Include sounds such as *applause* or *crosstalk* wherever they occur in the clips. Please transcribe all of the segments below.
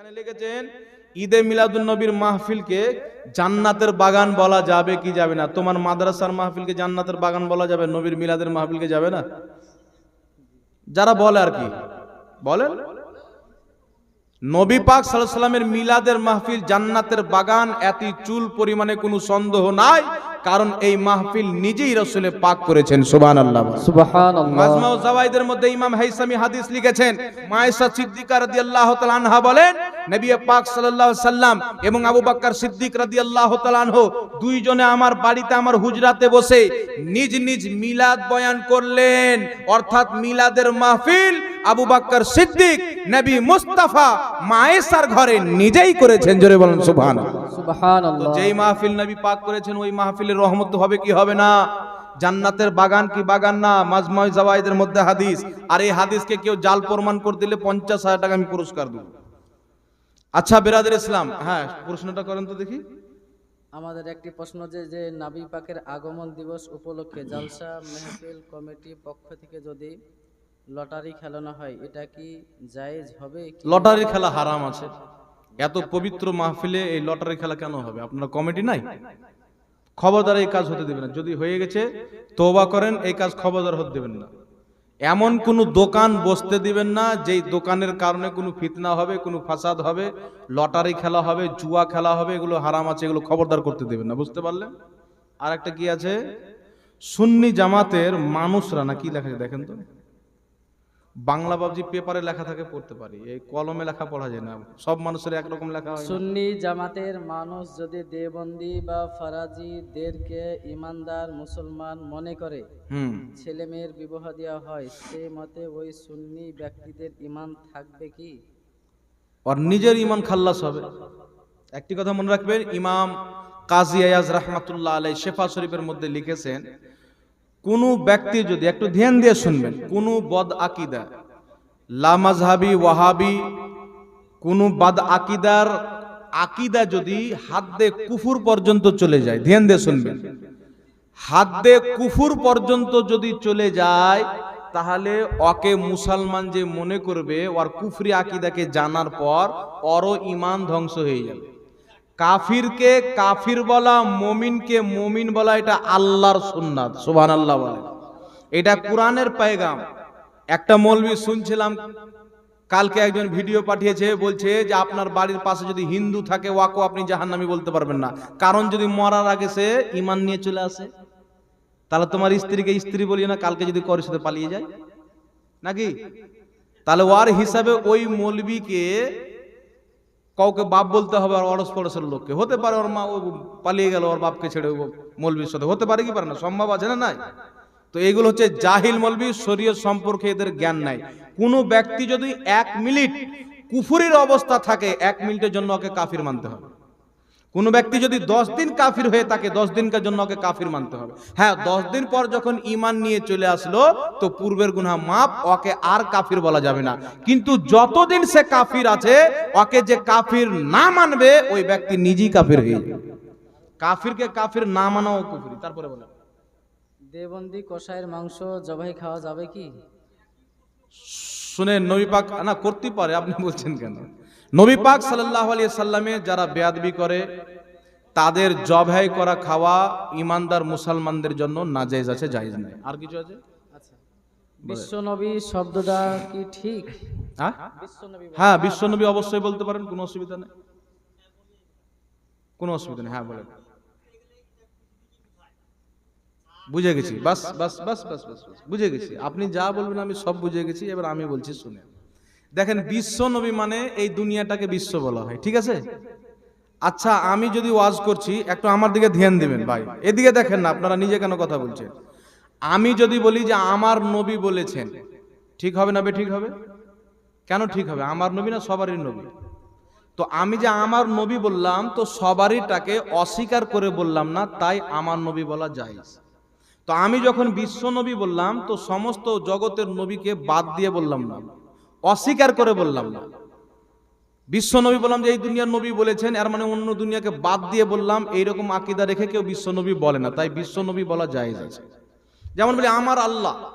এখানে লিখেছেন, ঈদে মিলাদুন নবীর মাহফিলকে জান্নাতের বাগান বলা যাবে কি যাবে না? তোমার মাদ্রাসার মাহফিলকে জান্নাতের বাগান বলা যাবে, নবীর মিলাদের মাহফিলকে যাবে না? যারা বলে আর কি? বলেন। নবী পাক সাল্লামের মিলাদের মাহফিল জান্নাতের বাগান এত চুল পরিমাণে কোনো সন্দেহ নাই। কারণ এই মাহফিল নিজেই রসুলে পাক করেছেন সুবহানাল্লাহ। সুবহানাল্লাহ। মাজমাউ জাওয়াইদের মধ্যে ইমাম হাইসামি হাদিস লিখেছেন মায়েশা সিদ্দিকা রাদিয়াল্লাহু তাআলা আনহা বলেন নবী পাক সাল্লাল্লাহু সাল্লাম এবং আবু বকর সিদ্দিক রাদিয়াল্লাহু তাআলা আনহু দুইজনে আমার বাড়িতে আমার হুজরাতে বসে নিজ নিজ মিলাদ বয়ান করলেন। অর্থাৎ মিলাদের মাহফিল আবু বকর সিদ্দিক নবী মুস্তাফা মায়েশার ঘরে নিজেই করেছেন জোরে বলেন সুবহানাল্লাহ। সুবহানাল্লাহ। যেই মাহফিল নবী পাক করেছেন ওই মাহফিলের রহমত হবে কি হবে না? জান্নাতের বাগান কি বাগান না? মাজময় জাওয়াইদের মধ্যে হাদিস। আর এই হাদিসকে কেউ জাল প্রমাণ করে দিলে পঞ্চাশ হাজার টাকা আমি পুরস্কার দেব। আচ্ছা বেরাদের ইসলাম। হ্যাঁ প্রশ্নটা করেন তো দেখি। আমাদের একটি প্রশ্ন যে যে নাবি পাকের আগমন দিবস উপলক্ষে জালসা মেহফিল কমিটি পক্ষ থেকে যদি লটারি খেলানো হয় এটা কি জায়েজ হবে লটারি খেলা হারাম আছে। এত পবিত্র মাহফিলে এই লটারি খেলা কেন হবে? আপনার কমিটি নাই? খবরদার এই কাজ হতে দেবেন না। যদি হয়ে গেছে তোবা করেন, এই কাজ খবরদার হতে দেবেন না। এমন কোনো দোকান বসতে দিবেন না, যেই দোকানের কারণে কোনো ফিতনা হবে, কোনো ফাসাদ হবে, লটারি খেলা হবে, জুয়া খেলা হবে, এগুলো হারাম আছে, এগুলো খবরদার করতে দেবেন না। বুঝতে পারলেন? আর একটা কি আছে? সুন্নি জামাতের মানুষরা না, কি লেখা দেখেন তো? বাংলা বাবজি পেপারে লেখা থাকে পড়তে পারি। এই কলমে লেখা পড়া যায় না। সব মানুষের একরকম লেখা হয় সুন্নি জামাতের মানুষ যদি দেবন্দি বা ফারাজিদেরকে ইমানদার মুসলমান মনে করে হুম। ছেলে মেয়ের বিবাহ দেওয়া হয় সে মতে ওই সুন্নি ব্যক্তিদের ইমান থাকবে কি? আর নিজের ইমান খাল্লাস হবে। একটি কথা মনে রাখবেন ইমাম কাজী আয়াজ রহমাতুল্লাহ আলাই শেফা শরীফের মধ্যে লিখেছেন কোন ব্যক্তি যদি একটু ধ্যান দিয়ে শুনবেন, কোন বদ আকিদা লামাজহাবি ওয়াহাবি, কোন বাদ আকিদার আকিদা যদি হাদ্দে কুফুর পর্যন্ত চলে যায়, ধ্যান দিয়ে শুনবেন। হাদ্দে কুফুর পর্যন্ত যদি চলে যায়, তাহলে ওকে মুসলমান যে মনে করবে, ওর কুফরি আকিদাকে জানার পর অরও ইমান ধ্বংস হয়ে যাবে। কাফিরকে কাফির বলা, মমিনকে মমিন বলা, এটা আল্লাহর সুন্নাত সুবহান আল্লাহ বলে। এটা কোরআনের পায়গাম। একটা মৌলবি শুনছিলাম, কালকে একজন ভিডিও পাঠিয়েছে, বলছে যে আপনার বাড়ির পাশে যদি হিন্দু থাকে ওয়াকো আপনি জাহান্নামি বলতে পারবেন না। কারণ যদি মরার আগে সে ইমান নিয়ে চলে আসে, তাহলে তোমার স্ত্রীকে স্ত্রী বলি না, কালকে যদি করের সাথে পালিয়ে যায়। নাকি? তাহলে ওর হিসাবে ওই মৌলবিকে কাউকে বাপ বলতে হবে আর অরস পড়সের লোককে। হতে পারে ওর মা ও পালিয়ে গেল, ওর বাপকে ছেড়ে মৌলবির সাথে। হতে পারে কি পারে না, সম্ভব আছে না নাই? তো এইগুলো হচ্ছে জাহিল মলবি শরীয় সম্পর্কে এদের জ্ঞান নাই। কোনো ব্যক্তি যদি এক মিনিট কুফুরির অবস্থা থাকে, এক মিনিটের জন্য ওকে কাফির মানতে হবে। কোন ব্যক্তি যদি দশ দিন কাফির হয়ে থাকে দশ দিনকার জন্য ওকে কাফির মানতে হবে। হ্যাঁ দশ দিন পর যখন ইমান নিয়ে চলে আসলো তো পূর্বের গুনাহ মাপ ওকে আর কাফির বলা যাবে না। কিন্তু যতদিন সে কাফির আছে ওকে যে কাফির না মানবে ওই ব্যক্তি নিজেই কাফির হয়ে যাবে। কাফিরকে কাফির না মানাও কুফরি। তারপরে বলে দেবন্দি কষায়ের মাংস জবাই খাওয়া যাবে কি? শুনে নবী পাক না করতে পারে আপনি বলছেন কেন? নবী পাক সাল্লাহ আলিয়া সাল্লামে যারা বেয়াদবি করে তাদের জবাই করা খাওয়া ইমানদার মুসলমানদের জন্য নাজাইজ আছে জায়েজ নাই। আর কিছু আছে? আচ্ছা। বিশ্বনবী শব্দটা কি ঠিক? হ্যাঁ? বিশ্বনবী হ্যাঁ বিশ্বনবী অবশ্যই বলতে পারেন কোনো অসুবিধা নেই। কোনো অসুবিধা নেই হ্যাঁ বলেন। বুঝে গেছি বাস বাস বাস বাস বাস বাস, বুঝে গেছি। আপনি যা বলবেন আমি সব বুঝে গেছি এবার আমি বলছি শুনে দেখেন বিশ্ব নবী মানে এই দুনিয়াটাকে বিশ্ব বলা হয়, ঠিক আছে? আচ্ছা আমি যদি ওয়াজ করছি, একটু আমার দিকে ধ্যান দিবেন, ভাই। এদিকে দেখেন না, আপনারা নিজে কেন কথা বলছেন? আমি যদি বলি যে আমার নবী বলেছেন, ঠিক হবে না বে, ঠিক হবে? কেন ঠিক হবে? আমার নবী না সবারই নবী? তো আমি যে আমার নবী বললাম, তো সবারইটাকে অস্বীকার করে বললাম না, তাই আমার নবী বলা যায় তো আমি যখন বিশ্ব নবী বললাম, তো সমস্ত জগতের নবীকে বাদ দিয়ে বললাম না। অস্বীকার করে বললাম। না বিশ্ব নবী বললাম যে, এই দুনিয়ার নবী বলেছেন, এর মানে অন্য দুনিয়াকে বাদ দিয়ে বললাম, এইরকম আকিদা রেখে কেউ বিশ্ব নবী বলে না, তাই বিশ্ব নবী বলা জায়েজ আছে। যেমন বলি, আমার আল্লাহ।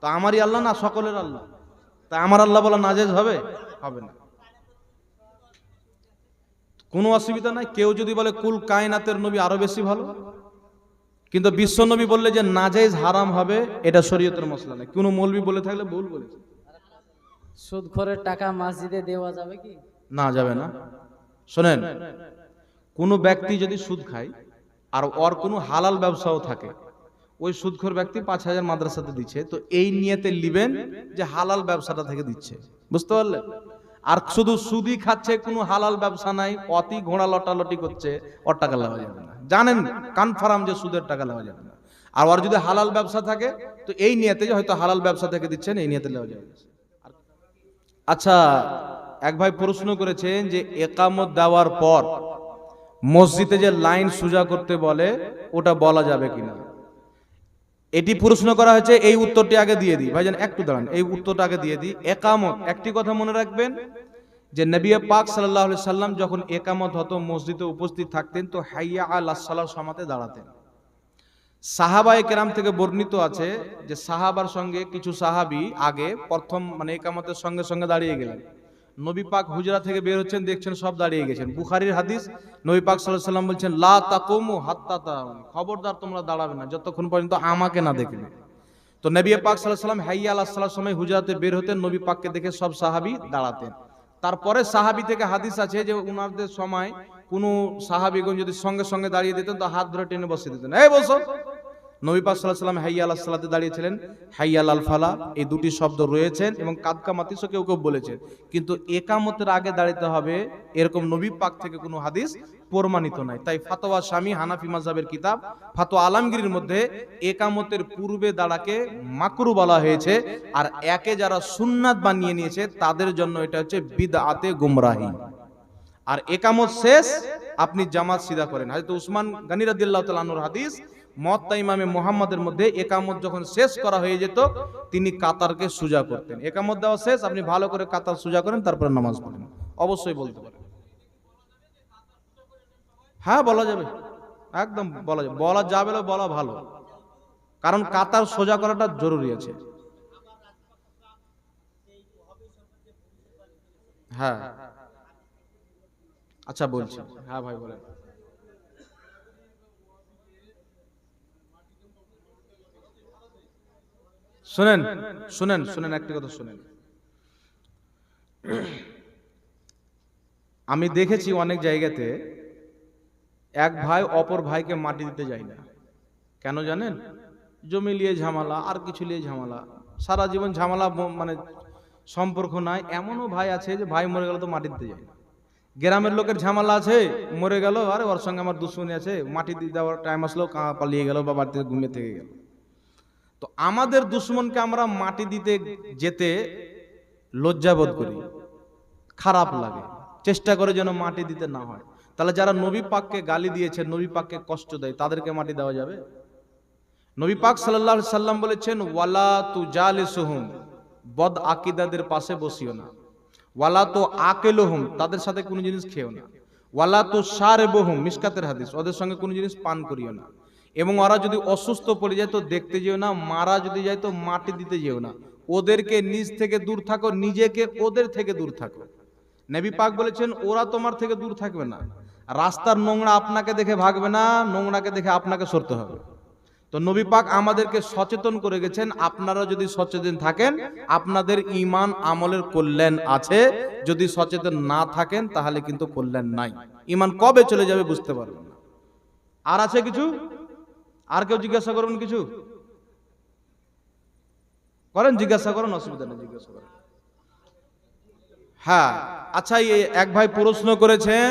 তা আমারই আল্লাহ না সকলের আল্লাহ? তা আমার আল্লাহ বলা নাজেজ হবে? হবে না। কোনো অসুবিধা নাই, কেউ যদি বলে, কুল কায়নাতের নবী আরও বেশি ভালো? কিন্তু বিশ্ব নবী বললে যে নাজেজ হারাম হবে, এটা শরীয়তের মশলা নেই। কোনো মৌলবি বলে থাকলে ভুল বলেছে। সুদখোরের টাকা মসজিদে দেওয়া যাবে কি? না, যাবে না। শোনেন, কোনো ব্যক্তি যদি সুদ খায়, আর ওর কোনো হালাল ব্যবসাও থাকে, ওই সুদখোর ব্যক্তি পাঁচ হাজার মাদ্রাসাতে দিচ্ছে, তো এই নিয়েতে লিবেন যে হালাল ব্যবসাটা থেকে দিচ্ছে। বুঝতে পারলেন? আর শুধু সুদি খাচ্ছে, কোনো হালাল ব্যবসা নাই, অতি ঘোড়া লটালটি করছে, ওর টাকা নেওয়া যাবে না। জানেন কনফার্ম যে সুদের টাকা নেওয়া যাবে না। আর ওর যদি হালাল ব্যবসা থাকে, তো এই নিয়েতে হয়তো হালাল ব্যবসা থেকে দিচ্ছেন, এই নিয়েতে নেওয়া যাবে আচ্ছা এক ভাই প্রশ্ন করেছেন যে একামত দেওয়ার পর মসজিদে যে লাইন সোজা করতে বলে, ওটা বলা যাবে কিনা? এটি প্রশ্ন করা হয়েছে, এই উত্তরটি আগে দিয়ে দিই। ভাইজান, একটু দাঁড়ান, এই উত্তরটা আগে দিয়ে দিই। একামত, একটি কথা মনে রাখবেন, যে নবী পাক সাল্লাহ সাল্লাম যখন একামত হতো, মসজিদে উপস্থিত থাকতেন, তো হাইয়া আল্লাহ সাল্লাহ সমাতে দাঁড়াতেন। সাহাবায়ে কেরাম থেকে বর্ণিত আছে যে সাহাবার সঙ্গে কিছু সাহাবি আগে প্রথম মানে একামতের সঙ্গে সঙ্গে দাঁড়িয়ে গেলেন। নবী পাক হুজরা থেকে বের হচ্ছেন, দেখছেন, সব দাঁড়িয়ে গেছেন। বুখারির হাদিস, নবী পাক সাল্লাল্লাহু সাল্লাম বলছেন, লা তাকুমু হাত্তা খবরদার তোমরা দাঁড়াবে না, যতক্ষণ পর্যন্ত আমাকে না দেখবে তো নবী পাক সাল্লাল্লাহু সাল্লাম হাইয়া আলাহ সাল্লাহ সময় হুজরাতে বের হতেন, নবী পাককে দেখে সব সাহাবি দাঁড়াতেন। তারপরে সাহাবি থেকে হাদিস আছে যে উনাদের সময় কোনো সাহাবিগণ যদি সঙ্গে সঙ্গে দাঁড়িয়ে দিতেন, তো হাত ধরে টেনে বসিয়ে দিতেন। এই বসো। নবী সাল্লাহ সাল্লাম হাইয়া আল্লাহ সাল্লাতে দাঁড়িয়েছিলেন। হাইয়া আল ফালা এই দুটি শব্দ রয়েছেন এবং কাদকা মাতিসও কেউ কেউ বলেছেন। কিন্তু একামতের আগে দাঁড়িতে হবে এরকম নবী পাক থেকে কোনো হাদিস প্রমাণিত নাই। তাই ফাতোয়া স্বামী হানাফি মাযহাবের কিতাব, ফাতোয়া আলমগীরের মধ্যে একামতের পূর্বে দাঁড়াকে মাকরু বলা হয়েছে। আর একে যারা সুন্নাত বানিয়ে নিয়েছে, তাদের জন্য এটা হচ্ছে বিদআতে গুমরাহি। আর একামত শেষ, আপনি জামাত সিধা করেন। হয়তো উসমান গানি রাদিয়াল্লাহু তাআলা হাদিস মত্তা ইমামে মোহাম্মদের মধ্যে একামত যখন শেষ করা হয়ে যেত, তিনি কাতারকে সুজা করতেন। একামত দেওয়া শেষ, আপনি ভালো করে কাতার সুজা করেন, তারপরে নামাজ পড়েন। অবশ্যই বলতে পারেন। হ্যাঁ বলা যাবে। একদম বলা যাবে। বলা যাবে বলা ভালো। কারণ কাতার সোজা করাটা জরুরি আছে। হ্যাঁ। আচ্ছা বলছি। হ্যাঁ ভাই, বলেন। শুনেন শুনেন শুনেন, একটি কথা শুনেন। আমি দেখেছি অনেক জায়গাতে এক ভাই অপর ভাইকে মাটি দিতে যায় না। কেন জানেন? জমি নিয়ে ঝামেলা, আর কিছু নিয়ে ঝামেলা। সারা জীবন ঝামেলা মানে সম্পর্ক নাই। এমনও ভাই আছে যে ভাই মরে গেল তো মাটি দিতে যায় গ্রামের লোকের ঝামেলা আছে, মরে গেল, আরে ওর সঙ্গে আমার দুশ্মনী আছে, মাটি দিয়ে দেওয়ার টাইম আসলো পালিয়ে গেল বা বাড়িতে ঘুমিয়ে থেকে গেল। তো আমাদের দুশ্মনকে আমরা মাটি দিতে যেতে লজ্জাবোধ করি। খারাপ লাগে। চেষ্টা করে যেন মাটি দিতে না হয়। তাহলে যারা নবী পাককে গালি দিয়েছে, নবী পাককে কষ্ট দেয়, তাদেরকে মাটি দেওয়া যাবে? নবী পাক আলাইহি সাল্লাম বলেছেন, ওয়ালা তু জালিসুহুম বদ আকিদাদের পাশে বসিও না। ওয়ালা তো আকেলহুম, তাদের সাথে কোনো জিনিস খেও না। ওয়ালা তো সারেবহুম, মিসকাতের হাদিস, ওদের সঙ্গে কোনো জিনিস পান করিও না। এবং ওরা যদি অসুস্থ পড়ে যায় তো দেখতে যেও না, মারা যদি যায় তো মাটি দিতে যেও না। ওদেরকে নিজ থেকে দূর থাকো, নিজেকে ওদের থেকে দূর থাকো। নবী পাক বলেছেন, ওরা তোমার থেকে দূর থাকবে না। রাস্তার নোংরা আপনাকে দেখে ভাগবে না, নোংরাকে দেখে আপনাকে সরতে হবে। তো নবী পাক আমাদেরকে সচেতন করে গেছেন, আপনারা যদি সচেতন থাকেন, আপনাদের ইমান আমলের কল্যাণ আছে। যদি সচেতন না থাকেন, তাহলে কিন্তু কল্যাণ নাই। ইমান কবে চলে যাবে বুঝতে পারবেন না। আর আছে কিছু? আর কেউ জিজ্ঞাসা করবেন কিছু? করেন, জিজ্ঞাসা করেন, অসুবিধা নেই, জিজ্ঞাসা করেন। হ্যাঁ আচ্ছা এক ভাই প্রশ্ন করেছেন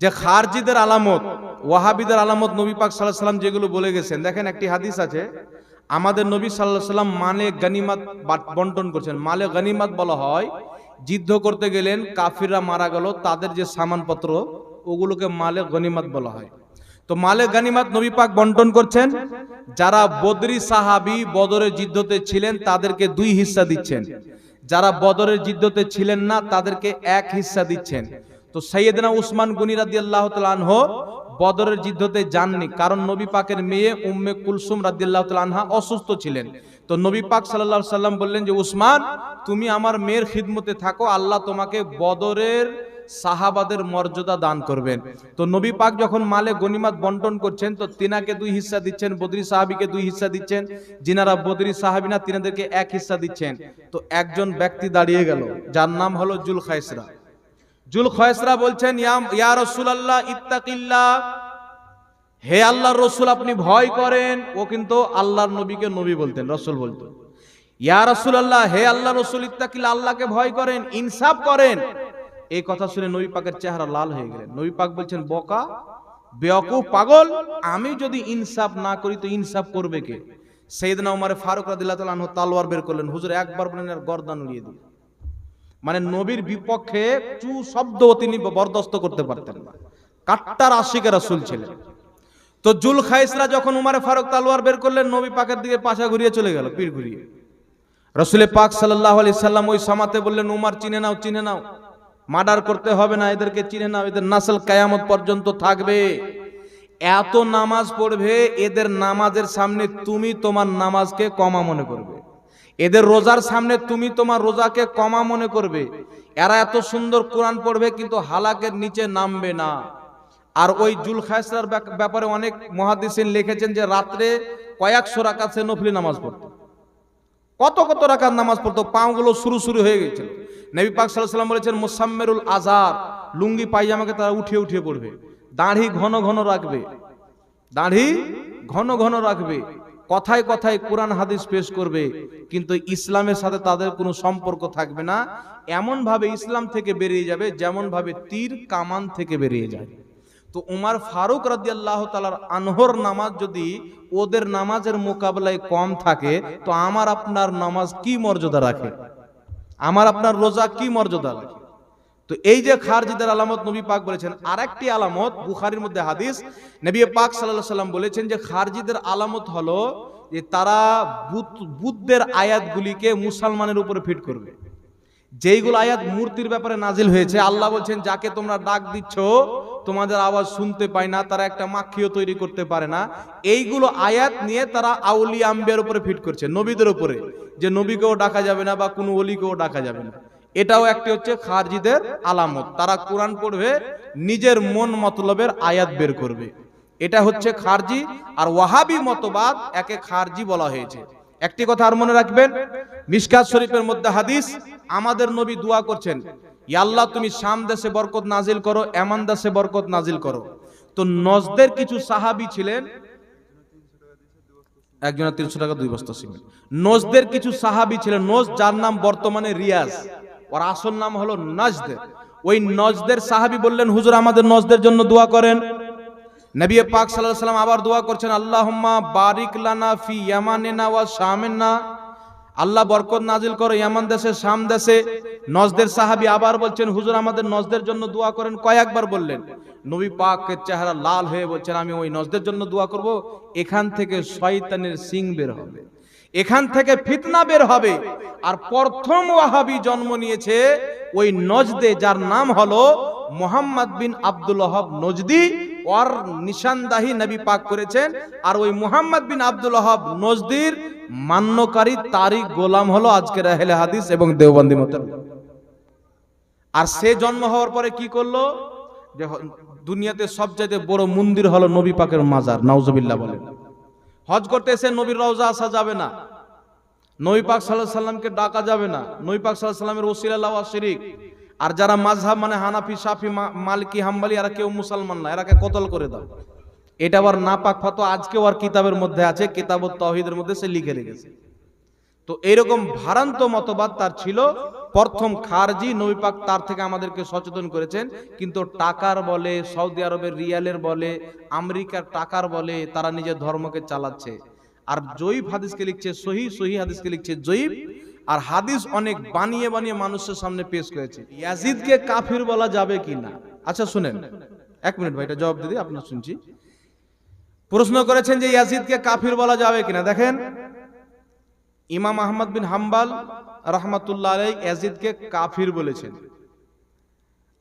যে খারজিদের আলামত, ওয়াহাবিদের আলামত নবী পাক সাল্লাহ সাল্লাম যেগুলো বলে গেছেন। দেখেন, একটি হাদিস আছে, আমাদের নবী সাল্লাহ সাল্লাম মালে গনিমাত বন্টন করছেন। মালে গনিমাত বলা হয়, যুদ্ধ করতে গেলেন, কাফিররা মারা গেল, তাদের যে সামানপত্র, ওগুলোকে মালে গনিমাত বলা হয়। তো মালে গানিমাত নবী পাক বন্টন করছেন, যারা বদরি সাহাবি বদরের যুদ্ধতে ছিলেন, তাদেরকে দুই হিস্সা দিচ্ছেন। যারা বদরের যুদ্ধতে ছিলেন না, তাদেরকে এক হিস্সা দিচ্ছেন। তো সৈয়দনা উসমান গনি রাদিয়াল্লাহু তাআলা আনহু বদরের যুদ্ধতে যাননি, কারণ নবী পাকের মেয়ে উম্মে কুলসুম রাদিয়াল্লাহু তাআলা আনহা অসুস্থ ছিলেন। তো নবী পাক আলাইহি সাল্লাম বললেন যে, উসমান, তুমি আমার মেয়ের খিদমতে থাকো, আল্লাহ তোমাকে বদরের সাহাবাদের মর্যাদা দান করবেন। তো নবী পাক যখন মালে গনিমাত বন্টন করছেন, তো তিনাকে দুই হিস্সা দিচ্ছেন, বদরি সাহাবিকে দুই হিস্সা দিচ্ছেন, যিনারা বদরি সাহাবি না, তিনাদেরকে এক হিস্সা দিচ্ছেন। তো একজন ব্যক্তি দাঁড়িয়ে গেল, যার নাম হলো জুল খায়সরা জুল খয়সরা বলছেন, ইয়া- রসুলাল্লাহ ইত্তাকিল্লাহ হে আল্লাহর রসুল, আপনি ভয় করেন। ও কিন্তু আল্লাহর নবীকে নবী বলতেন, রসুল বলতেন। ইয়া রসুলাল্লাহ, হে আল্লাহ রসুল ইত্তাকিল্লাহ আল্লাহকে ভয় করেন, ইনসাফ করেন। এই কথা শুনে নবী পাকের চেহারা লাল হয়ে গেলেন। নবী পাক বলছেন, বকা বেয়াকুব পাগল, আমি যদি ইনসাফ না করি তো ইনসাফ করবে কে? সেইদিনা উমারে ফারুক রাদিল্লাহ তাআলা তালোয়ার বের করলেন। হুজুর একবার বলেন আর গর্দান উড়িয়ে দিন। মানে নবীর বিপক্ষে চু শব্দ তিনি বরদস্ত করতে পারতেন না। কাট্টার আশিকে রাসূল ছিলেন। তো জুল খাইসরা যখন উমারে ফারুক তালোয়ার বের করলেন নবী পাকের দিকে পাশা ঘুরিয়ে চলে গেল, পীর ঘুরিয়ে। রসুলের পাক সাল্লাহ আলি সাল্লাম ওই সামাতে বললেন, উমার, চিনে নাও চিনে নাও। মার্ডার করতে হবে না, এদেরকে চিনে নাও, এদের নাসল কায়ামত পর্যন্ত থাকবে। এত নামাজ পড়বে, এদের নামাজের সামনে তুমি তোমার নামাজকে কমা মনে করবে। এদের রোজার সামনে তুমি তোমার রোজাকে কমা মনে করবে। এরা এত সুন্দর কোরআন পড়বে, কিন্তু হালাকের নিচে নামবে না। আর ওই জুল খায়সরার ব্যাক- ব্যাপারে অনেক মহাদিসিন লিখেছেন যে, রাত্রে কয়েকশো রাকাত সে নফলি নামাজ পড়তো। কত কত রাকাত নামাজ পড়তো পাওগুলো শুরু শুরু হয়ে গেছিল। নবী পাক সাল্লাম বলেছেন, মোসাম্মেরুল আজার লুঙ্গি, পায়জামাকে তারা উঠিয়ে উঠিয়ে পড়বে দাঁড়ি ঘন ঘন রাখবে। দাঁড়ি ঘন ঘন রাখবে। কথায় কথায় কোরআন, হাদিস পেশ করবে। কিন্তু ইসলামের সাথে তাদের কোনো সম্পর্ক থাকবে না। এমন ভাবে ইসলাম থেকে বেরিয়ে যাবে যেমন ভাবে তীর কামান থেকে বেরিয়ে যায়। তো উমার ফারুক রাদিয়াল্লাহ তালার আনহর নামাজ যদি ওদের নামাজের মোকাবেলায় কম থাকে, তো আমার আপনার নামাজ কি মর্যাদা রাখে? আমার আপনার রোজা কি মর্যাদা রাখে? তো এই যে খারজিদের আলামত নবী পাক বলেছেন, আরেকটি আলামত বুখারির মধ্যে হাদিস, নবী পাক সাল্লাল্লাহু সাল্লাম বলেছেন যে খারজিদের আলামত হলো যে তারা বুদ্ধের আয়াতগুলিকে মুসলমানের উপরে ফিট করবে। যেইগুলো আয়াত মূর্তির ব্যাপারে নাজিল হয়েছে, আল্লাহ বলছেন, যাকে তোমরা ডাক দিচ্ছ, তোমাদের আওয়াজ শুনতে পায় না, তারা একটা মাখিও তৈরি করতে পারে না। এইগুলো আয়াত নিয়ে তারা আউলি আম্বিয়ার উপরে ফিট করছে, নবীদের উপরে, যে নবীকেও ডাকা যাবে না বা কোনো অলিকেও ডাকা যাবে না। এটাও একটি হচ্ছে খারজিদের আলামত, তারা কোরআন পড়বে, নিজের মন মতলবের আয়াত বের করবে। এটা হচ্ছে খারজি আর ওয়াহাবি মতবাদ একে খারজি বলা হয়েছে। একটি কথা আর মনে রাখবেন, মিশকাত শরীফের মধ্যে হাদিস, আমাদের নবী দোয়া করছেন আল্লাহ, তুমি শাম দেশে বরকত নাজিল করো, এমান দেশে বরকত নাজিল করো। তো নজদের কিছু সাহাবী ছিলেন, একজনের তিনশো টাকা, দুই বস্তা সিমেন্ট। নজদের কিছু সাহাবী ছিলেন, নজ যার নাম বর্তমানে রিয়াজ, ওর আসল নাম হলো নজদ ওই নজদের সাহাবি বললেন, হুজুর, আমাদের নজদের জন্য দোয়া করেন। নবী পাক আলাইহি সাল্লাম আবার দোয়া করছেন, আল্লাহুম্মা বারিক লানা ফি ইয়ামানিনা ওয়া শামিনা। আল্লাহ বরকত নাজিল করো, ইয়ামান দেশে, শাম দেশে। নজদের সাহাবী আবার বলছেন, হুজুর, আমাদের নজদের জন্য দোয়া করেন। কয়েকবার বললেন। নবী পাকের চেহারা লাল হয়ে বলছেন, আমি ওই নজদের জন্য দোয়া করব, এখান থেকে শয়তানের সিং বের হবে। এখান থেকে ফিতনা বের হবে। আর প্রথম ওয়াহাবি জন্ম নিয়েছে ওই নজদে, যার নাম হলো মোহাম্মদ বিন আব্দুল নজদি ওর নিশানদাহি নবী পাক করেছেন। আর ওই মুহাম্মদ বিন আব্দুল ওয়াহাব নজদির মান্যকারী তারিখ গোলাম হলো আজকের আহলে হাদিস এবং দেওবন্দি মতের আর সে জন্ম হওয়ার পরে কি করল? যে দুনিয়াতে সবচাইতে বড় মন্দির হলো নবী পাকের মাজার, নাউজুবিল্লাহ বলেন হজ করতে এসে নবীর রওজা আসা যাবে না। নবী পাক সাল্লাল্লাহু সাল্লামকে ডাকা যাবে না। নবী পাক সাল্লাল্লাহু সাল্লামের ওসিলা লওয়া শিরিক। আর যারা মাযহাব মানে হানাফি মা- মালিকি, হাম্বলি, এরা কেউ মুসলমান না, এরাকে কতল করে দাও। এটা আবার নাপাক ফতো আজকেও আর কিতাবের মধ্যে আছে, কিতাবত তহিদের মধ্যে সে লিখে রেখেছে। তো এইরকম ভারান্ত মতবাদ তার ছিল, প্রথম খারজি নবী পাক তার থেকে আমাদেরকে সচেতন করেছেন, কিন্তু টাকার বলে, সৌদি আরবের রিয়ালের বলে, আমেরিকার টাকার বলে তারা নিজের ধর্মকে চালাচ্ছে। আর জয়ীব হাদিসকে লিখছে, সহি সহি হাদিসকে লিখছে জয়ীব আর হাদিস অনেক বানিয়ে বানিয়ে মানুষের সামনে পেশ করেছে। ইয়াজিদকে কাফির বলা যাবে কি না? আচ্ছা শুনেন। এক মিনিট ভাই, এটা জবাব দিদি আপনার শুনছি। প্রশ্ন করেছেন যে ইয়াজিদকে কাফির বলা যাবে কিনা দেখেন, ইমাম আহমদ বিন হাম্বাল রহমাতুল্লাহ ইয়াজিদকে কাফির বলেছেন।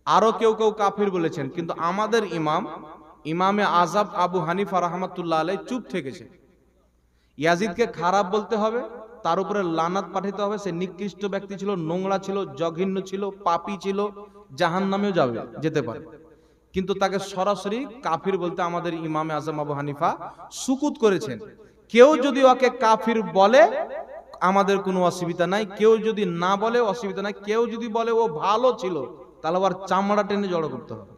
আরও কেউ কেউ কাফির বলেছেন, কিন্তু আমাদের ইমাম, ইমামে আজাব আবু হানিফা রহমাতুল্লাহ আলাই চুপ থেকেছে। ইয়াজিদকে খারাপ বলতে হবে তার উপরে লানাত পাঠাতে হবে। সে নিকৃষ্ট ব্যক্তি ছিল, নোংরা ছিল, জঘন্য ছিল, পাপি ছিল জাহান নামেও যাবে, যেতে পারে। কিন্তু তাকে সরাসরি কাফির বলতে আমাদের ইমামে আজম আবু হানিফা সুকুত করেছেন। কেউ যদি ওকে কাফির বলে, আমাদের কোনো অসুবিধা নাই। কেউ যদি না বলে, অসুবিধা নাই। কেউ যদি বলে, ও ভালো ছিল, তাহলে আবার চামড়া টেনে জড়ো করতে হবে।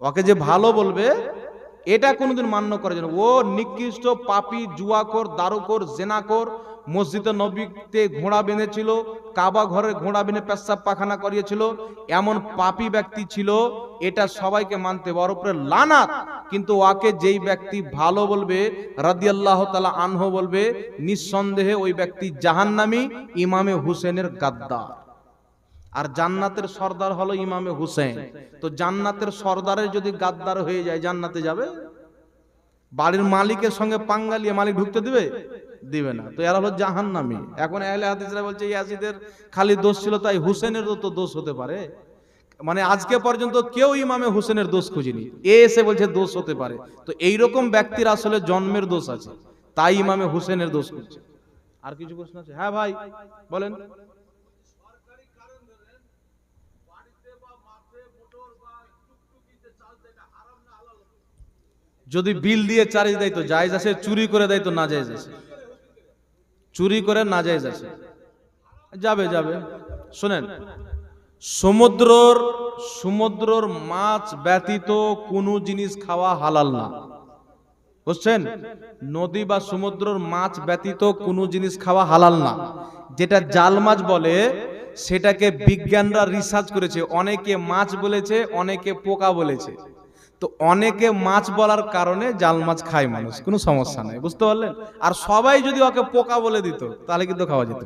ওকে যে ভালো বলবে, এটা কোনোদিন মান্য করে যেন ও নিকৃষ্ট, পাপি জুয়াকর দারুকর জেনাকর মসজিদে নবীতে ঘোড়া বেঁধেছিল, কাবা ঘরে ঘোড়া বেঁধে পেশাব পাখানা করিয়েছিল, এমন পাপি ব্যক্তি ছিল, এটা সবাইকে মানতে বড় উপরে লানাত। কিন্তু ওকে যেই ব্যক্তি ভালো বলবে, রাদিয়াল্লাহ তালা আনহ বলবে, নিঃসন্দেহে ওই ব্যক্তি জাহান্নামী, ইমামে হুসেনের গাদ্দার। আর জান্নাতের সর্দার হলো ইমামে হুসেন তো জান্নাতের সর্দারের যদি গাদ্দার হয়ে যায়, জান্নাতে যাবে? বাড়ির মালিকের সঙ্গে পাঙ্গালিয়ে মালিক ঢুকতে দিবে? দিবে না। তো এরা হলো জাহান্নামী। এখন আহলে হাদিসরা বলছে, ইয়াজিদের খালি দোষ ছিল, তাই হুসেনের তো দোষ হতে পারে। মানে আজকে পর্যন্ত কেউ ইমামে হুসেনের দোষ খুঁজিনি। এ এসে বলছে, দোষ হতে পারে। তো এই রকম ব্যক্তির আসলে জন্মের দোষ আছে। তাই ইমামে হুসেনের দোষ খুঁজছে। আর কিছু প্রশ্ন আছে? হ্যাঁ ভাই, বলেন। যদি বিল দিয়ে চার্জ দেয় তো, জায়েজ আছে, চুরি করে দেয় তো, না জায়েজ আছে। চুরি করে না জায়েজ আছে। যাবে যাবে। শোনেন, সমুদ্রর সমুদ্রর মাছ ব্যতীত কোনো জিনিস খাওয়া হালাল না। বুঝছেন? নদী বা সমুদ্রর মাছ ব্যতীত কোনো জিনিস খাওয়া হালাল না। যেটা জাল মাছ বলে, সেটাকে বিজ্ঞানরা রিসার্চ করেছে। অনেকে মাছ বলেছে, অনেকে পোকা বলেছে। তো অনেকে মাছ বলার কারণে জাল মাছ খায় মানুষ কোনো সমস্যা নাই বুঝতে পারলেন? আর সবাই যদি ওকে পোকা বলে দিত তাহলে কিন্তু খাওয়া যেত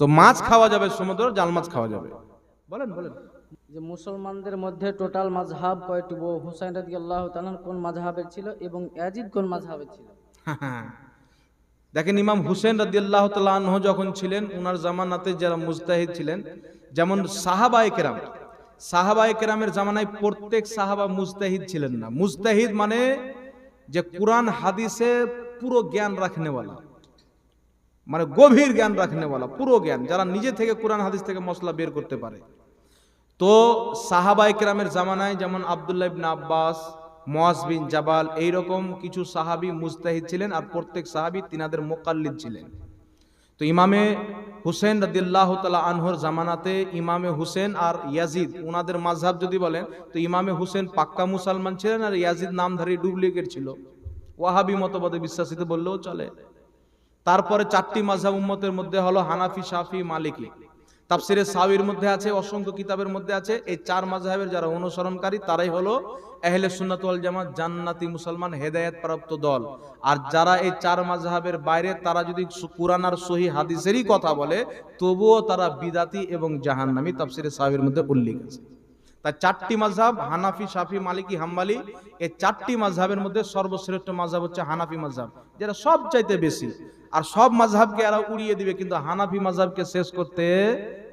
তো মাছ খাওয়া যাবে সমুদ্র জাল মাছ খাওয়া যাবে। বলেন বলেন। যে মুসলমানদের মধ্যে টোটাল মাঝহাব কয়টি? ও হুসাইন রাদি আল্লাহ কোন মাঝহাবের ছিল এবং অ্যাজিদ কোন মাঝহাবের ছিল? *laughs* দেখেন ইমাম হুসেন রাদিয়াল্লাহ তাআলা যখন ছিলেন উনার জামানাতে যারা মুজতাহিদ ছিলেন যেমন সাহাবায়ে কেরাম সাহাবায়ে কেরামের জামানায় প্রত্যেক সাহাবা মুজতাহিদ ছিলেন না। মুজতাহিদ মানে যে কোরআন, হাদিসে পুরো জ্ঞান রাখনেওয়ালা। মানে গভীর জ্ঞান রাখনেওয়ালা, পুরো জ্ঞান। যারা নিজে থেকে কোরআন, হাদিস থেকে মশলা বের করতে পারে। তো সাহাবাই কেরামের জামানায় যেমন আবদুল্লাহ ইবনে আব্বাস মোয়াজ বিন জাবাল, এইরকম কিছু সাহাবী মুস্তাহিদ ছিলেন আর প্রত্যেক সাহাবি তিনাদের মোকাল্লিদ ছিলেন। তো ইমামে হুসেন রদিল্লাহ তালা আনহর জামানাতে ইমামে হুসেন আর ইয়াজিদ ওনাদের মাঝহাব যদি বলেন, তো ইমামে হুসেন পাক্কা মুসলমান ছিলেন আর ইয়াজিদ নামধারী ডুপ্লিকেট ছিল। ওয়াহাবি মতবাদে বিশ্বাসীতে বললেও চলে। তারপরে চারটি মাঝহাব উম্মতের মধ্যে হলো হানাফি সাফি মালিকি। তাফসিরে সাবির মধ্যে আছে, অসংখ্য কিতাবের মধ্যে আছে। এই চার মাযহাবের যারা অনুসরণকারী, তারাই হলো আহলে সুন্নাত জামাত, জান্নাতি মুসলমান হেদায়েত প্রাপ্ত দল। আর যারা এই চার মাযহাবের বাইরে, তারা যদি কুরআন আর সহি হাদিসেরই কথা বলে, তবুও তারা বিদাতি এবং জাহান্নামী, তাফসিরে সাবির মধ্যে উল্লেখ আছে। তাই চারটি মাযহাব, হানাফি, শাফি, মালিকি, হাম্বালি, এই চারটি মাযহাবের মধ্যে সর্বশ্রেষ্ঠ মাযহাব হচ্ছে হানাফি মাযহাব, যেটা সব চাইতে বেশি। আর সব মাযহাবকে এরা উড়িয়ে দিবে, কিন্তু হানাফি মাযহাবকে শেষ করতে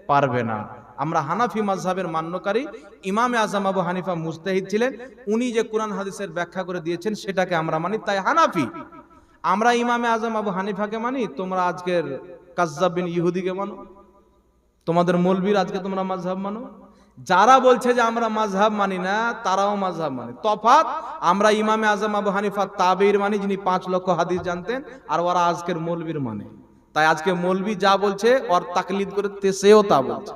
পারবে না। আমরা হানাফি মাযহাবের মান্যকারী ইমামে আজম আবু হানিফা মুস্তাহিদ ছিলেন, উনি যে কোরআন হাদিসের ব্যাখ্যা করে দিয়েছেন সেটাকে আমরা মানি তাই হানাফি। আমরা ইমামে আজম আবু হানিফাকে মানি, তোমরা আজকের কাজ্জাব বিন ইহুদিকে মানো। তোমাদের মৌলবীর আজকে তোমরা মাযহাব মানো। যারা বলছে যে আমরা মাযহাব মানি না, তারাও মাযহাব মানে। তফাত আমরা ইমামে আজম আবু হানিফা তাবির মানি, যিনি পাঁচ লক্ষ হাদিস জানতেন, আর ওরা আজকের মৌলবীর মানে। তাই আজকে মৌলবি যা বলছে ওর তাকলিদ করে সেও তা বলছে।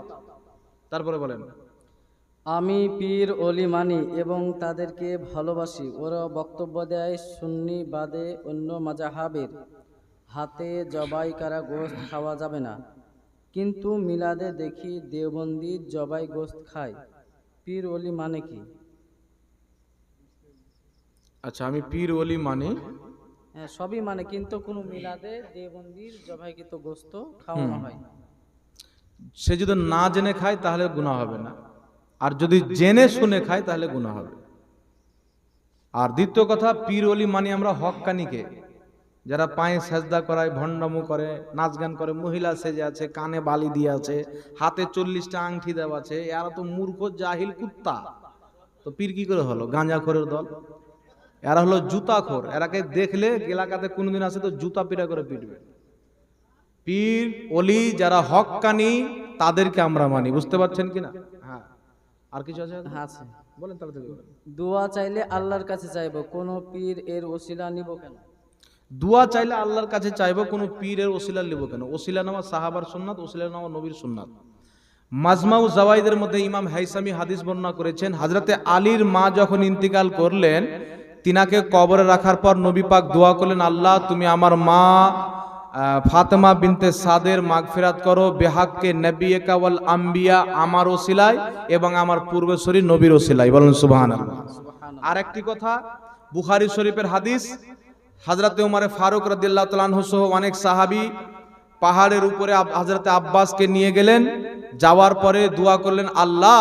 তারপরে বলেন আমি পীর অলি মানি এবং তাদেরকে ভালোবাসি। ওরা বক্তব্য দেয় সুন্নি বাদে অন্য মাজাহাবের হাতে জবাই করা গোস্ত খাওয়া যাবে না। কিন্তু মিলাদে দেখি দেওবন্দি জবাই গোস্ত খায়। পীর অলি মানে কি? আচ্ছা আমি পীর অলি মানি হ্যাঁ সবই মানে কিন্তু কোনো মিলাদে দেওবন্দির জবাইকৃত গোস্ত খাওয়ানো হয় সে যদি না জেনে খায় তাহলে গুনাহ হবে না। আর যদি জেনে শুনে খায় তাহলে গুনাহ হবে। আর দ্বিতীয় কথা পীর ওলি মানি আমরা হক্কানিকে। যারা পায়ে সেজদা করায় ভণ্ডামু করে নাচ গান করে মহিলা সেজে আছে কানে বালি দিয়ে আছে হাতে চল্লিশটা আংটি দেওয়া আছে এরা তো মূর্খ জাহিল কুত্তা। তো পীর কি করে হলো? গাঁজাখোরের দল। এরা হলো জুতাখোর। এরাকে দেখলে এলাকাতে কোনোদিন আসে তো জুতা পিটা করে পিটবে। পীর অলি যারা হক্কানি তাদেরকে আমরা মানি। বুঝতে পারছেন কিনা হ্যাঁ। আর কিছু আছে? হ্যাঁ আছে। বলেন তাড়াতাড়ি দোয়া চাইলে আল্লাহর কাছে চাইব কোনো পীর এর ওসিলা নিব কেন? দোয়া চাইলে আল্লাহর কাছে চাইব কোনো পীরের ওসিলা নিব কেন? ওসিলা নামা সাহাবার সুন্নাত ওসিলা নামা নবীর সুন্নাত। মাজমাউ জাওয়াইদের মধ্যে ইমাম হাইসামি হাদিস বর্ণনা করেছেন হাজরাতে আলীর মা যখন ইন্তিকাল করলেন তিনাকে কবরে রাখার পর নবী পাক দোয়া করলেন, আল্লাহ, তুমি আমার মা ফাতেমা বিনতে সাদের মাগফিরাত করো, বেহাককে নবী কাওয়াল আম্বিয়া আমার ওসিলায় এবং আমার পূর্বসরী নবীর ওসিলায় বলেন, সুবহানাল্লাহ। আর একটি কথা, বুখারী শরীফের হাদিস, হাজরাতে উমারে ফারুক রাদিল্লাহ তালাহ সহ অনেক সাহাবী পাহাড়ের উপরে হাজরাতে আব্বাসকে নিয়ে গেলেন, যাওয়ার পরে দোয়া করলেন, আল্লাহ,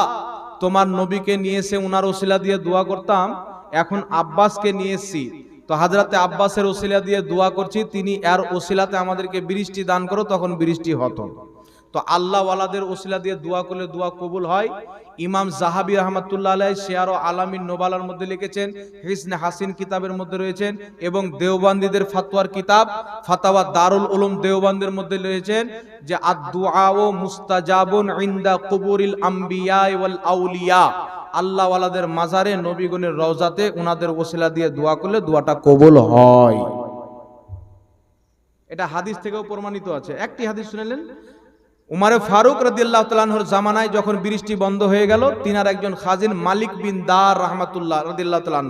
তোমার নবীকে নিয়ে এসে উনার ওসিলা দিয়ে দোয়া করতাম এখন আব্বাসকে নিয়ে এসছি। তো হাজরাতে আব্বাসের ওসিলা দিয়ে দোয়া করছি, তিনি এর ওসিলাতে আমাদেরকে বৃষ্টি দান করো, তখন বৃষ্টি হতো। তো আল্লাহ ওয়ালাদের ওসিলা দিয়ে দোয়া করলে দোয়া কবুল হয়। ইমাম জাহাবি রহমাতুল্লাহ আলাই শেয়ার ও আলামিন নোবালার মধ্যে লিখেছেন, হিসনে হাসিন কিতাবের মধ্যে রয়েছেন এবং দেওবান্দিদের ফাতোয়ার কিতাব, ফাতাওয়া দারুল উলুম দেওবান্দের মধ্যে রয়েছেন যে আদুআ ও মুস্তাজাবুন ইনদা কুবুরিল আম্বিয়া ওয়াল আউলিয়া। আল্লাহ ওয়ালাদের মাজারে নবীগণের রওজাতে ওনাদের ওসিলা দিয়ে দোয়া করলে দোয়াটা কবুল হয়। এটা হাদিস থেকেও প্রমাণিত আছে। একটি হাদিস শুনেলেন উমারে ফারুক রদিল্লাহ তালাহর জামানায় যখন বৃষ্টি বন্ধ হয়ে গেল, তিনার একজন খাজিন মালিক বিন দার রহমাতুল্লাহ রদিল্লাহ তালাহ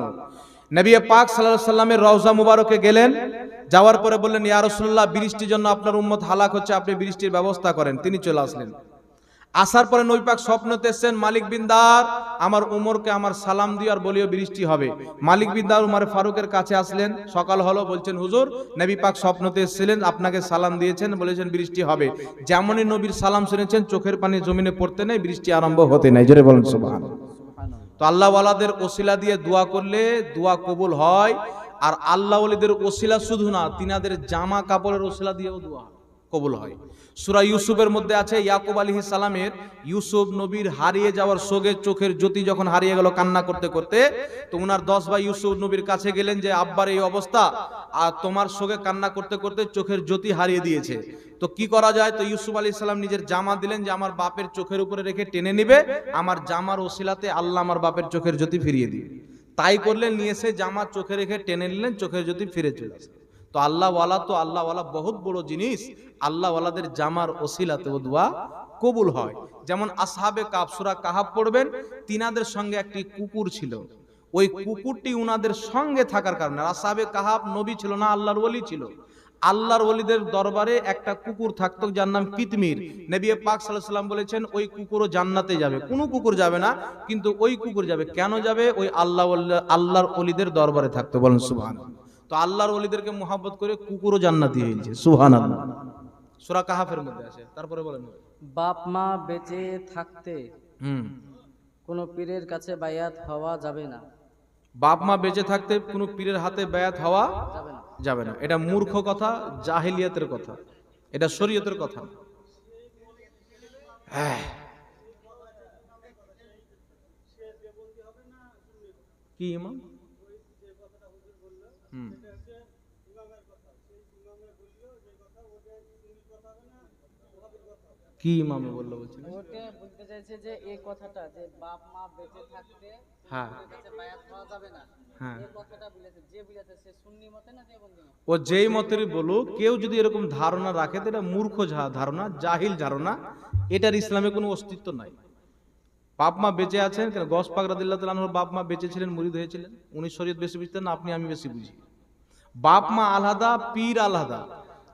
নবী পাক সাল্লাহ সাল্লামের রওজা মুবারকে গেলেন, যাওয়ার পরে বললেন ইয়ারসুল্লাহ বৃষ্টির জন্য আপনার উম্মত হালাক হচ্ছে, আপনি বৃষ্টির ব্যবস্থা করেন। তিনি চলে আসলেন। আসার পরে নৈপাক পাক স্বপ্নতে এসেছেন মালিক বিন্দার আমার উমরকে আমার সালাম দিয়ে আর বলিও বৃষ্টি হবে। মালিক বিনদার উমার ফারুকের কাছে আসলেন সকাল হলো বলছেন হুজুর নবী পাক স্বপ্নতে এসেছিলেন আপনাকে সালাম দিয়েছেন বলেছেন বৃষ্টি হবে। যেমনই নবীর সালাম শুনেছেন চোখের পানি জমিনে পড়তে নেই বৃষ্টি আরম্ভ হতে নাই। জোরে বলেন সুবহানাল্লাহ। তো আল্লাহ ওয়ালাদের ওসিলা দিয়ে দোয়া করলে দোয়া কবুল হয় আর আল্লাহ ওলিদের ওসিলা শুধু না তিনাদের জামা কাপড়ের ওসিলা দিয়েও দোয়া হয়, কবুল হয়। সুরা ইউসুফের মধ্যে আছে, ইয়াকুব আলী সালামের, ইউসুফ নবীর হারিয়ে যাওয়ার সোগে চোখের জ্যোতি যখন হারিয়ে গেল কান্না করতে করতে, তো উনার দশ ভাই ইউসুফ নবীর কাছে গেলেন যে, আব্বার এই অবস্থা, আর তোমার সোগে কান্না করতে করতে চোখের জ্যোতি হারিয়ে দিয়েছে। তো কি করা যায়? তো ইউসুফ আলী সালাম নিজের জামা দিলেন যে, আমার বাপের চোখের উপরে রেখে টেনে নিবে, আমার জামার ওসিলাতে আল্লাহ আমার বাপের চোখের জ্যোতি ফিরিয়ে দিবে। তাই করলেন, নিয়ে এসে জামা চোখে রেখে টেনে নিলেন, চোখের জ্যোতি ফিরে চলে আসে। তো আল্লাহ তো আল্লাহ ওয়ালা বহুত বড় জিনিস। আল্লাহ ওয়ালাদের জামার ওসিলাতে ও দোয়া কবুল হয়। যেমন আসহাবে কাপসুরা কাহাব পড়বেন, তিনাদের সঙ্গে একটি কুকুর ছিল। ওই কুকুরটি উনাদের সঙ্গে থাকার কারণে আসহাবে কাহাব নবী ছিল না, আল্লাহর ওলি ছিল। আল্লাহর ওলিদের দরবারে একটা কুকুর থাকতো, যার নাম কিতমির। নবী পাক সাল্লাম বলেছেন, ওই কুকুরও জান্নাতে যাবে। কোনো কুকুর যাবে না, কিন্তু ওই কুকুর যাবে। কেন যাবে? ওই আল্লাহ আল্লাহর ওলিদের দরবারে থাকতো। বলেন সুবহান তো আল্লাহর ওলিদেরকে মোহাব্বত করে কুকুরও জান্নাতি হয়েছে সুবহান আল্লাহ সূরা কাহাফের মধ্যে আছে তারপরে বলেন বাপ মা বেঁচে থাকতে হুম। কোনো পীরের কাছে বায়াত হওয়া যাবে না। বাপ মা বেঁচে থাকতে কোনো পীরের হাতে ব্যয়াত হওয়া যাবে না। এটা মূর্খ কথা জাহিলিয়াতের কথা। এটা শরীয়তের কথা। হ্যাঁ। কি ইমাম হুম। কি ইমামে বলল বলছেন ওটা বলতে চাইছে যে এই কথাটা যে বাপ মা বেঁচে থাকতে হ্যাঁ। কাছে বায়াত হওয়া যাবে না। হ্যাঁ। এই কথাটা বলেছে যে বলেছে সে সুন্নি মতে না দেবন্দি মতে? ও যেই মতেরই বলুক কেউ যদি এরকম ধারণা রাখে তো এটা মূর্খ ধারণা জাহিল ধারণা এটার ইসলামে কোনো অস্তিত্ব নাই। বাপ মা বেঁচে আছেন কেন গস পাক রাদিল্লাহ তালাহর বাপ মা বেঁচে ছিলেন মুরিদ হয়েছিলেন? উনি শরীয়ত বেশি বুঝতেন না আপনি আমি বেশি বুঝি। বাপ মা আলাদা পীর আলাদা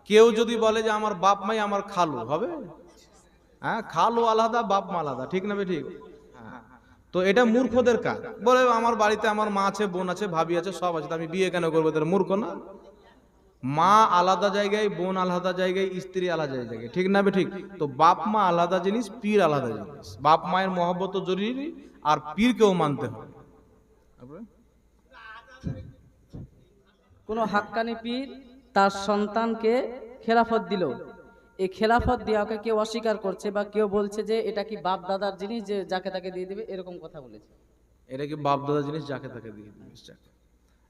কেউ যদি বলে যে আমার বাপ মাই আমার খালু, হবে? হ্যাঁ খালু আলাদা, বাপ মা আলাদা, ঠিক না ঠিক? হ্যাঁ। তো এটা মূর্খদের কাজ। বলে আমার বাড়িতে আমার মা আছে, বোন আছে, ভাবি আছে, সব আছে আমি বিয়ে কেন করব? তাহলে মূর্খ না? মা আলাদা জায়গায়, বোন আলাদা জায়গায়, স্ত্রী আলাদা জায়গায়, ঠিক না ঠিক? তো বাপ মা আলাদা জিনিস, পীর আলাদা জিনিস। বাপ মায়ের মহব্বত জরুরি, আর পীরকেও মানতে হবে? কোনো হাক্কানি পীর? তার সন্তানকে খেলাফত দিল। এই খেলাফত দেওয়াকে কেউ অস্বীকার করছে বা কেউ বলছে যে এটা কি বাপ দাদার জিনিস যে যাকে তাকে দিয়ে দিবে, এরকম কথা বলেছে। এটা কি বাপ দাদার জিনিস যাকে তাকে দিয়ে দিবে।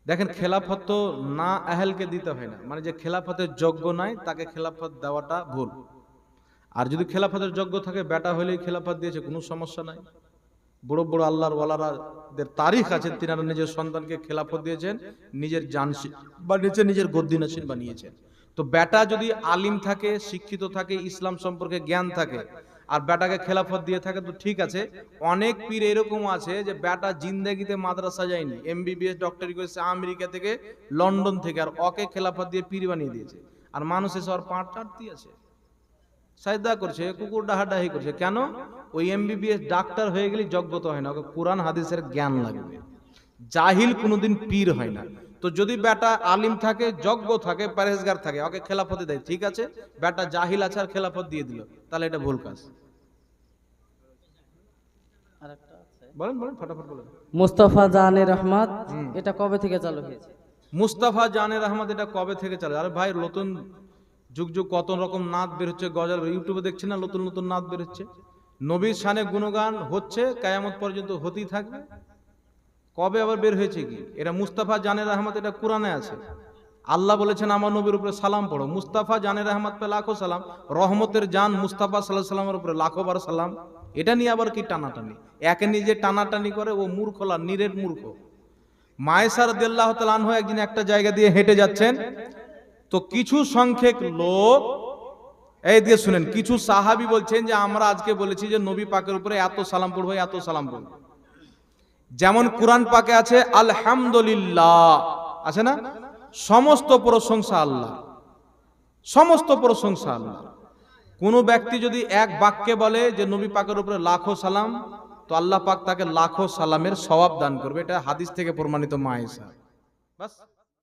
দেখেন, খেলাফত তো না আহেলকে দিতে হয় না। মানে যে খেলাফতের যোগ্য নাই, তাকে খেলাফত দেওয়াটা ভুল। আর যদি খেলাফতের যোগ্য থাকে, বেটা হলেই খেলাফত দিয়েছে, কোনো সমস্যা নাই। বড় বড় আল্লাহর ওয়ালারাদের তারিখ আছে, তিনারা নিজের সন্তানকে খেলাফত দিয়েছেন, নিজের জানসি বানিয়েছেন নিজের গদ্দিনাসীন বানিয়েছেন। তো বেটা যদি আলিম থাকে, শিক্ষিত থাকে, ইসলাম সম্পর্কে জ্ঞান থাকে, আর বেটাকে খেলাফত দিয়ে থাকে, তো ঠিক আছে। অনেক পীর এরকম আছে যে বেটা জিন্দেগিতে মাদ্রাসা যায়নি, এমবিবিএস ডক্টরি করেছে আমেরিকা থেকে লন্ডন থেকে, আর অকে খেলাফত দিয়ে পীর বানিয়ে দিয়েছে। আর মানুষ এসে আর পাঁট চাটতি আছে। সাজদা করছে কুকুর ডাহাডাহি করছে। কেন? ওই এমবিবিএস ডাক্তার হয়ে গেলে যোগ্যতা হয় না ওকে কোরআন হাদিসের জ্ঞান লাগবে। জাহিল কোনোদিন পীর হয় না। তো যদি বেটা আলিম থাকে যজ্ঞ থাকে পরেজগার থাকে ওকে খেলাফতে দেয় ঠিক আছে? বেটা জাহিল আছে আর খেলাফত দিয়ে দিল তাহলে এটা ভুল কাজ। আরেকটা আছে। বলেন বলেন ফটাফট বলেন। মুস্তফা জাহানের রহমত এটা কবে থেকে চালু হয়েছে? মুস্তাফা জানের আহমদ এটা কবে থেকে চলে? আরে ভাই নতুন যুগ যুগ কত রকম নাচ বের হচ্ছে, গজল ইউটিউবে দেখছি না, নতুন নতুন নাচ বের হচ্ছে। নবীর শানে গুণগান হচ্ছে, কায়ামত পর্যন্ত হতেই থাকবে। কবে আবার বের হয়েছে কি? এটা মুস্তাফা জানের আহমদ এটা কোরআনে আছে। আল্লাহ বলেছেন, আমার নবীর উপরে সালাম পড়ো। মুস্তাফা জানের আহমদ পে লাখো সালাম, রহমতের জান মুস্তাফা সাল্লাহ সাল্লামের উপরে লাখো বার সালাম। এটা নিয়ে আবার কি টানাটানি? একে নিজে টানাটানি করে, ও মূর্খলা নিরের মূর্খ। মায়েসার দেল্লাহ তালানহ একদিন একটা জায়গা দিয়ে হেঁটে যাচ্ছেন। তো কিছু সংখ্যক লোক, এই দিয়ে শুনেন, কিছু সাহাবি বলছেন যে, আমরা আজকে বলেছি যে, নবী পাকের উপরে এত সালাম পড়ব, এত সালাম পড়ব। যেমন কোরআন পাকে আছে, আলহামদুলিল্লাহ। আছে না? সমস্ত প্রশংসা আল্লাহ। সমস্ত প্রশংসা আল্লাহ। কোন ব্যক্তি যদি এক বাক্যে বলে যে, নবী পাকের উপরে লাখো সালাম, তো আল্লাহ পাক তাকে লাখো সালামের সওয়াব দান করবে। এটা হাদিস থেকে প্রমাণিত মায়েসা বাস।